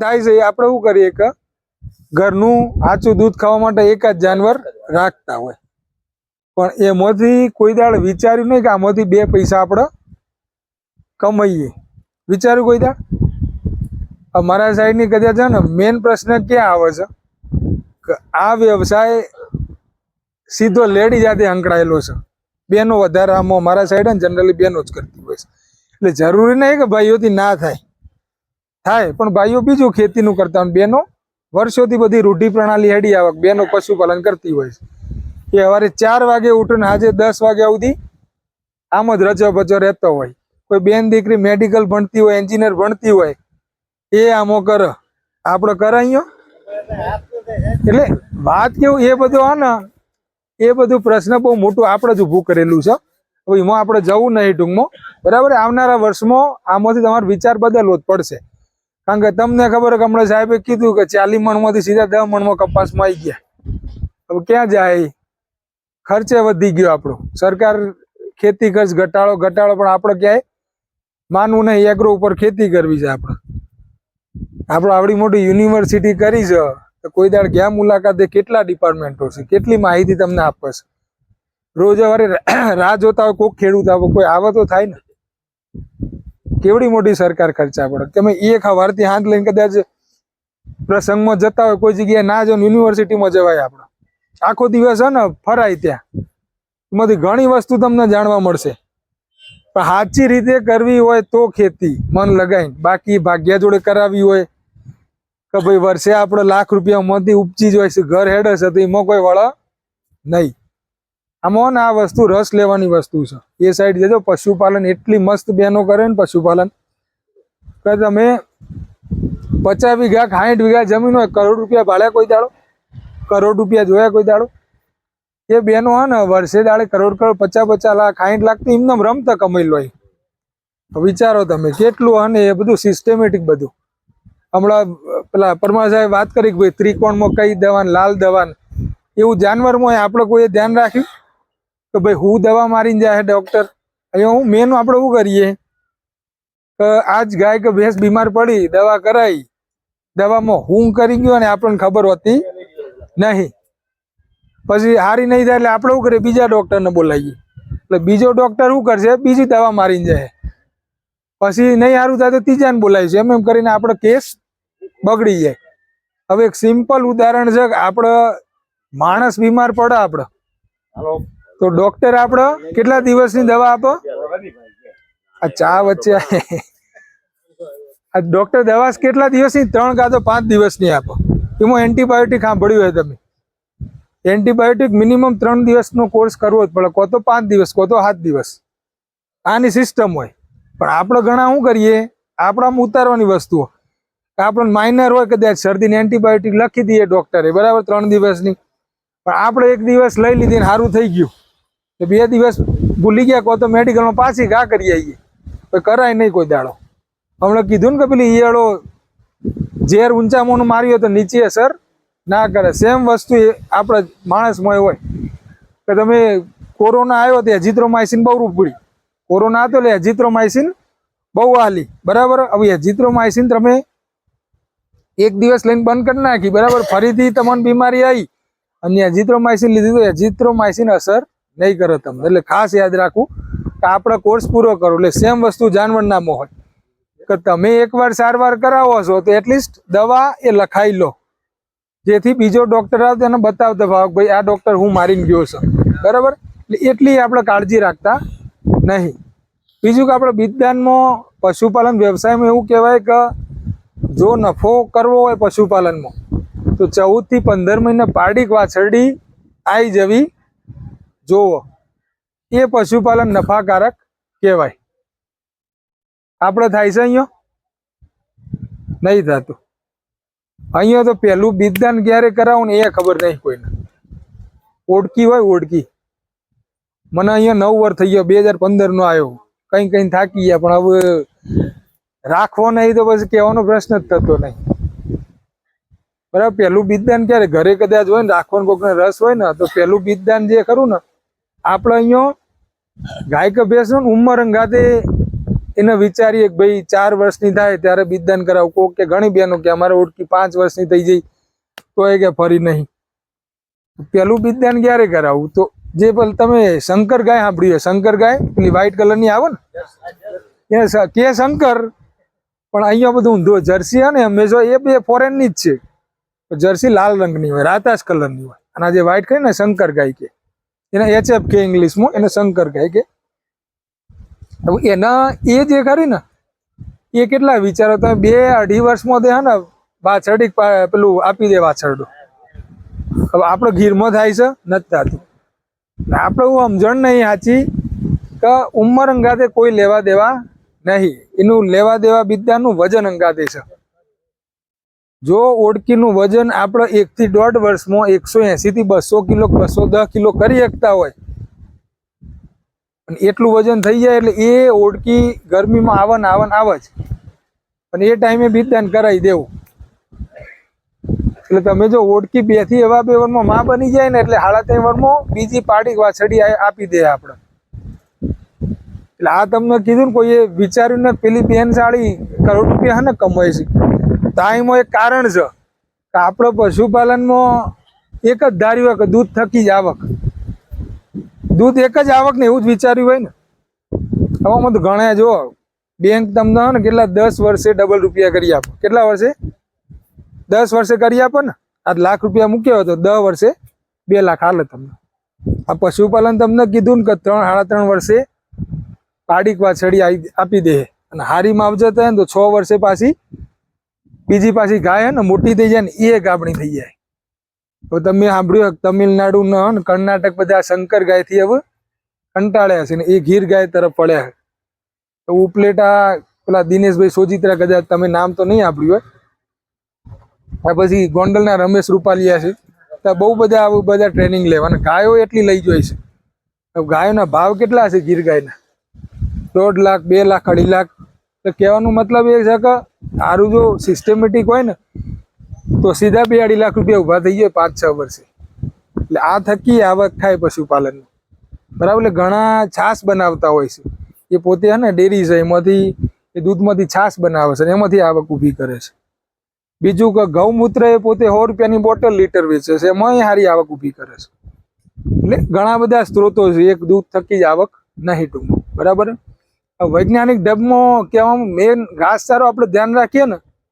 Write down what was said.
થાય છે આપણે શું કરીએ કે ઘરનું આચું દૂધ ખાવા માટે એક જ જાનવર રાખતા હોય. પણ એમાંથી કોઈ દાડ વિચાર્યું નહીં કે આમાંથી બે પૈસા આપણે કમાઈએ. વિચાર્યું કોઈ દાડ? મારા સાઈડની કદાચ છે ને મેન પ્રશ્ન ક્યાં આવે છે? કે આ વ્યવસાય સીધો લેડી જાતે સંકળાયેલો છે. બેનો વધારે આમાં મારા સાઈડ જનરલી બેનો જ કરતી હોય છે. એટલે જરૂરી નહીં કે ભાઈઓથી ના થાય. થાય, પણ ભાઈઓ બીજું ખેતીનું કરતા હોય બહેનો વર્ષોથી બધી રૂઢિ પ્રણાલી હેડી આવક બહેનો પશુપાલન કરતી હોય છે. એ સવારે ચાર વાગે ઉઠીને આજે દસ વાગ્યા સુધી આમ જ રચો બચો રહેતો હોય. કોઈ બેન દીકરી મેડિકલ ભણતી હોય, એન્જિનિયર ભણતી હોય, એ આમો કર. આપણે કરાયો એટલે વાત કેવું, એ બધું આ ને, એ બધું પ્રશ્ન બહુ મોટું આપણે જ ઊભું કરેલું છે. હવે એમાં આપણે જવું નહીં ટૂંકમાં. બરાબર, આવનારા વર્ષમાં આમાંથી તમારો વિચાર બદલવો જ પડશે. કારણ કે તમને ખબર કે હમણાં સાહેબે કીધું કે ચાલી મણમાંથી સીધા દસ મણમાં કપાસમાં આવી ગયા. હવે ક્યાં જાય? ખર્ચે વધી ગયો આપણો. સરકાર ખેતી ખર્ચ ઘટાડો ઘટાડો, પણ આપણે ક્યાંય માનવું નહીં. એગ્રો ઉપર ખેતી કરવી છે આપણે. આપણે આવડી મોટી યુનિવર્સિટી કરી છે. તો કોઈ દાડ ગયા મુલાકાતે કેટલા ડિપાર્ટમેન્ટો છે? કેટલી માહિતી તમને આપે છે? રોજ સવારે રાહ જોતા હોય કોઈક ખેડૂત આવે, કોઈ આવે તો થાય ને. કેવડી મોટી સરકાર ખર્ચા પડે? તમે એક વારથી હાથ લઈને કદાચ પ્રસંગમાં જતા હોય, કોઈ જગ્યાએ ના જાઓ યુનિવર્સિટીમાં જવાય આપણે આખો દિવસ છે ને ફરાય ત્યાં. એમાંથી ઘણી વસ્તુ તમને જાણવા મળશે. પણ સાચી રીતે કરવી હોય તો ખેતી, મન લગાવીને બાકી ભાગ્યા જોડે કરાવી હોય કે ભાઈ વર્ષે આપણે લાખ રૂપિયા માંથી ઉપજી જ હોય છે, ઘર હેડે છે, તો એમાં કોઈ વળ નહીં. આમાં આ વસ્તુ રસ લેવાની વસ્તુ છે. એ સાઈડ જજો, પશુપાલન એટલી મસ્ત બેનો કરે ને પશુપાલન. કે તમે પચાસ વીઘા સાઠ વીઘા જમીન હોય, કરોડ રૂપિયા ભાડ્યા કોઈ દાડો, કરોડ રૂપિયા જોયા કોઈ દાડો. એ બેનો હા ને, વર્ષે દાડે કરોડ કરોડ, પચાસ પચાસ લાખ સાઠ લાખ તો એમને રમતા કમાઈ હોય. વિચારો તમે, કેટલું અને એ બધું સિસ્ટમેટિક બધું. હમણાં, પેલા પરમાર સાહેબ વાત કરી કે ભાઈ, ત્રિકોણમાં કઈ દવાન લાલ દવાન એવું જાનવરમાં આપણે કોઈએ ધ્યાન રાખ્યું? કે ભાઈ હું દવા મારીને જાય ડૉક્ટર અહીંયા હું મેન આપણે શું કરીએ? કે આજ ગાય કે ભેંસ બીમાર પડી, દવા કરાઈ, દવામાં હું કરી ગયો અને આપણને ખબર હોતી નહીં. પછી હારી નહીં થાય એટલે આપણે શું કરીએ? બીજા ડૉક્ટરને બોલાવીએ. એટલે બીજો ડૉક્ટર શું કરશે? બીજી દવા મારીને જાય. પછી નહીં સારું થાય તો ત્રીજાને બોલાવીશું એમ એમ કરીને આપણો કેસ બગડી જાય. હવે એક સિમ્પલ ઉદાહરણ છે કે આપણે માણસ બીમાર પડે આપણે. તો ડોક્ટર આપણો કેટલા દિવસની દવા આપો? આ ચા વચ્ચે. આ ડોક્ટર દવા કેટલા દિવસની? ત્રણ કાં તો પાંચ દિવસની આપો. એમાં એન્ટીબાયોટિક સાંભળ્યું હોય તમે. એન્ટીબાયોટિક મિનિમમ ત્રણ દિવસનો કોર્સ કરવો જ પડે. કો તો પાંચ દિવસ, કો તો સાત દિવસ. આની સિસ્ટમ હોય. પણ આપણે ઘણા શું કરીએ? આપણામાં ઉતારવાની વસ્તુઓ. આપણને માઇનર હોય કદાચ શરદીને એન્ટીબાયોટિક લખી દઈએ ડોક્ટરે બરાબર ત્રણ દિવસની. પણ આપણે એક દિવસ લઈ લીધી સારું થઈ ગયું. તો બે દિવસ ભૂલી ગયા કો તો મેડિકલમાં પાછી ઘા કરી આવીએ. તો કરાય નહીં કોઈ દાડો. હમણાં કીધું ને કે પેલી ઈયળો, ઝેર ઊંચા મોનું માર્યો તો નીચે અસર ના કરે. સેમ વસ્તુ એ આપણા માણસમાં હોય. કે તમે કોરોના આવ્યો તો એઝિથ્રોમાઇસિન બહુ પડી. કોરોના હતો એટલે એઝિથ્રોમાઇસિન બહુ હાલી. બરાબર? હવે એઝિથ્રોમાઇસિન તમે એક દિવસ લઈને બંધ કરી નાખી. બરાબર? ફરીથી તમને બીમારી આવી. અને એઝિથ્રોમાઇસિન લીધી તો એઝિથ્રોમાઇસિન અસર નહીં કરો તમને એટલે ખાસ યાદ રાખવું કે આપણે કોર્સ પૂરો કરો એટલે સેમ વસ્તુ જાનવરનામાં હોય કે તમે એકવાર સારવાર કરાવો છો, તો એટલીસ્ટ દવા એ લખાઈ લો. જેથી બીજો ડોક્ટર આવે તેને બતાવતો ભાવ ભાઈ આ ડોક્ટર હું મારીને ગયો છું. બરાબર? એટલે એટલી આપણે કાળજી રાખતા નહીં. બીજું કે આપણે વિજ્ઞાનમાં, પશુપાલન વ્યવસાયમાં એવું કહેવાય કે જો નફો કરવો હોય પશુપાલનમાં, તો ચૌદથી પંદર મહિના પાડીક વાછરડી આવી જવી જોવો. એ પશુપાલન નફાકારક કહેવાય. આપણે થાય છે અહીંયા? નહીં થતું. અહીંયા તો પહેલું બીજદાન ક્યારે કરાવું ને એ ખબર નહીં કોઈને. ઓળકી હોય ઓળકી મને અહીંયા નવ વર્ષ થઈ ગયો, બે હજાર પંદર નો આવ્યો. કઈ કઈ થાકી ગયા, પણ હવે રાખવો નહીં તો પછી કહેવાનો પ્રશ્ન જ થતો નહીં. બરાબર, પેલું બીજદાન ક્યારે? ઘરે કદાચ હોય ને, રાખવાનો કોઈકને રસ હોય ને, તો પહેલું બીજદાન જે ખરું ને આપણે અહીંયા ગાય કે ભેંસ ઉંમર અંગાતે એને વિચારીએ કે ભાઈ ચાર વર્ષની થાય ત્યારે બીજદાન કરાવું. કોક કે ઘણી બહેનો કે અમારે ઓળખી પાંચ વર્ષની થઈ જઈ તો એ કે ફરી નહીં. પેલું બીજદાન ક્યારે કરાવવું તો જે પેલું તમે શંકર ગાય સાંભળ્યું હોય, શંકર ગાય પેલી વ્હાઈટ કલરની આવે ને? કે શંકર? પણ અહીંયા બધું ઊંધો જર્સી હે ને હંમેશા એ બે ફોરેનની જ છે. જર્સી લાલ રંગની હોય રાતાશ કલરની હોય. અને જે વ્હાઈટ કહે ને શંકર ગાય કે. એને એચએફ કે ઇંગ્લિશમાં એને શંકર કહે કે એના એ જે ખરી ને, એ કેટલા વિચારો, તમે બે અઢી વર્ષમાં તે ને, વાછરડી પેલું આપી દે વાછરડું. હવે આપણે ગીરમાં થાય છે, નથી આપણે હું સમજણ નહીં સાચી કે ઉંમર અંગાતે કોઈ લેવા દેવા નહીં. એનું લેવા દેવા વિદ્યાનું વજન અંગાતે છે. જો ઓળકીનું વજન આપણે એકથી દોઢ વર્ષમાં એકસો એંસીથી બસો કિલો બસો દસ કિલો કરી શકતા હોય. અને એટલું વજન થઈ જાય એટલે એ ઓળકી ગરમીમાં આવન આવન આવે જ. અને એ ટાઈમે બીજદાન કરાવી દેવું. એટલે તમે જો ઓળકી બેથી એવા બે વરમાં માં બની જાય ને એટલે હાડા ત્રણ વરમાં બીજી પાડી વાછડી આપી દે આપણે. એટલે આ તમને કીધું ને કોઈએ વિચાર્યું ને પેલી બેન સાડી કરોડ રૂપિયા હે ને કમાય છે. એમાં એક કારણ છે કે આપણે પશુપાલનમાં એક જ ધાર્યું હોય કે દૂધ થકી જ આવક. દૂધ એક જ આવક ને એવું જ વિચાર્યું હોય ને. આવામાં તો ઘણા જો બેંક તમને ને કેટલા દસ વર્ષે ડબલ રૂપિયા કરી આપો. કેટલા વર્ષે? દસ વર્ષે કરી આપો ને. આ લાખ રૂપિયા મૂક્યો હોય તો દસ વર્ષે બે લાખ હાલે તમને. આ પશુપાલન તમને કીધું ને કે ત્રણ, સાડા ત્રણ વર્ષે પાડીક વાછડી આપી દે. અને હારી માવજત હોય ને તો છ વર્ષે પાછી બીજી પાછી ગાય હે ને, મોટી થઈ જાય ને એ ગાબણી થઈ જાય. તો તમે સાંભળ્યું તમિલનાડુ ને કર્ણાટક બધા શંકર ગાયથી હવે કંટાળ્યા છે ને એ ગીર ગાય તરફ પડ્યા છે. તો ઉપલેટા પેલા દિનેશભાઈ સોજિત્રા કદાચ તમે નામ તો નહીં સાંભળ્યું હોય. આ પછી ગોંડલના રમેશ રૂપાલિયા છે. તો બહુ બધા આવું બધા ટ્રેનિંગ લેવાના. ગાયો એટલી લઈ જોઈ છે. ગાયોના ભાવ કેટલા છે ગીર ગાયના? દોઢ લાખ, બે લાખ, અઢી લાખ? તો કહેવાનો મતલબ એ છે કે સારું જો સિસ્ટમેટિક હોય ને, તો સીધા બે અઢી લાખ રૂપિયા ઊભા થઈ જાય પાંચ, છ વર્ષે. એટલે આ થકી આવક થાય પશુપાલનની. બરાબર? એટલે ઘણા છાશ બનાવતા હોય છે. એ પોતે હે ને ડેરી છે, એમાંથી એ દૂધમાંથી છાશ બનાવે છે એમાંથી આવક ઊભી કરે છે. બીજું કે ગૌમૂત્ર એ પોતે સો રૂપિયાની બોટલ લીટર વેચે છે, એમાં સારી આવક ઊભી કરે છે. એટલે ઘણા બધા સ્ત્રોતો છે, એક દૂધ થકી જ આવક નહીં ટૂંકમાં. બરાબર? વૈજ્ઞાનિક ડબમાં કહેવામાં મેન ઘાસચારો આપણે ધ્યાન રાખીએ ને